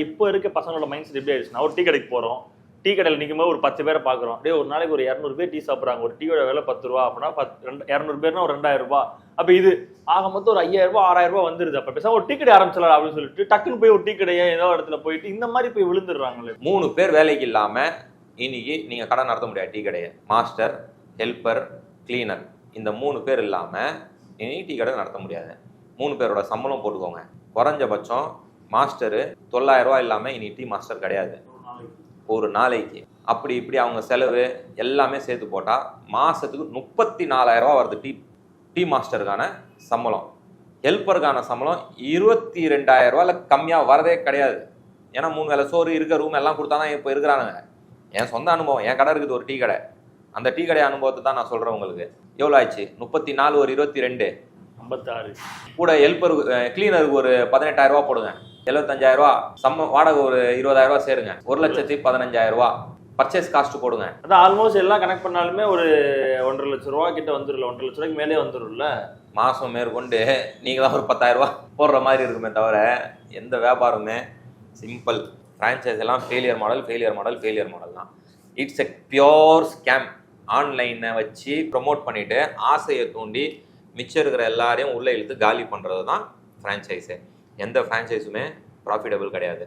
இப்போ இருக்க பசங்களோட மைண்ட் செட் எப்படி ஆயிடுச்சுன்னா ஒரு டீ கடைக்கு போகிறோம் டீ கடையில் நிற்கும் போது ஒரு பத்து பேரை பார்க்குறோம் அப்படியே ஒரு நாளைக்கு ஒரு இரநூறு பேர் டீ சாப்பிட்றாங்க. ஒரு டீயோட விலை பத்து ரூபா அப்படின்னா பத்து ரெண்டு இரநூறு பேர்னா ஒரு ரெண்டாயிரம் ரூபா. அப்போ இது ஆக மொத்தம் ஒரு ஐயாயிரம் ரூபா ஆறாயிரம் ரூபா வந்துருது. அப்போ பேசாம ஒரு டீ கடை ஆரம்பிச்சலாம் அப்படின்னு சொல்லிட்டு டக்குன்னு போய் ஒரு டீ கடையை ஏதோ இடத்துல போயிட்டு இந்த மாதிரி போய் விழுந்துடுறாங்களே. மூணு பேர் வேலைக்கு இல்லாமல் இன்னைக்கு நீங்கள் கடை நடத்த முடியாது டீ கடையை. Master helper cleaner. இந்த மூணு பேர் இல்லாமல் இனி டீ கடை நடத்த முடியாது. மூணு பேரோட சம்பளம் போட்டுக்கோங்க. குறைஞ்சபட்சம் மாஸ்டரு தொள்ளாயிரம் ரூபாய் இல்லாம இனி டீ மாஸ்டர் கிடையாது. ஒரு நாளைக்கு. அப்படி இப்படி அவங்க செலவு எல்லாமே சேர்த்து போட்டா மாசத்துக்கு முப்பத்தி நாலாயிரம் ரூபாய் வருது டீ டீ மாஸ்டருக்கான சம்பளம். ஹெல்ப்பருக்கான சம்பளம் இருபத்தி ரெண்டாயிரம் ரூபாயில கம்மியா வரதே கிடையாது. ஏன்னா மூணு வேளை சோறு இருக்க ரூம் எல்லாம் கொடுத்தா தான் இப்போ இருக்கிறானுங்க. என் சொந்த அனுபவம் என் கடை இருக்குது ஒரு டீ கடை. அந்த டீ கடை அனுபவத்தை தான் நான் சொல்றேன் உங்களுக்கு. எவ்வளோ ஆயிடுச்சு முப்பத்தி நாலு ஒரு இருபத்தி ரெண்டு. ஐம்பத்தாறு. கூட ஹெல்ப்பர் கிளீனருக்கு ஒரு பதினெட்டாயிரம் ரூபா போடுங்க. எழுபத்தஞ்சாயிரம் ரூபா சம்ம வாடகை ஒரு இருபதாயிரம் ரூபா சேருங்க. ஒரு லட்சத்தி பதினஞ்சாயிரம் ரூபா பர்ச்சேஸ் காஸ்ட் போடுங்க. அதான் ஆல்மோஸ்ட் எல்லாம் கனெக்ட் பண்ணாலுமே ஒரு ஒன்றரை லட்ச ரூபா கிட்ட வந்துரும்ல. ஒன்றரை லட்ச ரூபாய்க்கு மேலே வந்துரும்ல. மாசம் மேற்கொண்டு நீங்க தான் ஒரு பத்தாயிரம் ரூபா போடுற மாதிரி இருக்குமே தவிர எந்த வியாபாரமே சிம்பிள் ஃப்ரான்ச்சைஸ் எல்லாம் failure model failure model failure model தான். இட்ஸ் எ பியோர் ஸ்கேம் ஆன்லைனை வச்சு ப்ரொமோட் பண்ணிட்டு ஆசையை தூண்டி மிச்சம் இருக்கிற எல்லாரையும் உள்ளே இழுத்து காலி பண்ணுறது தான் ஃப்ரான்ச்சைஸு எந்த ஃப்ரான்ச்சைஸுமே ப்ராஃபிட்டபிள் கிடையாது.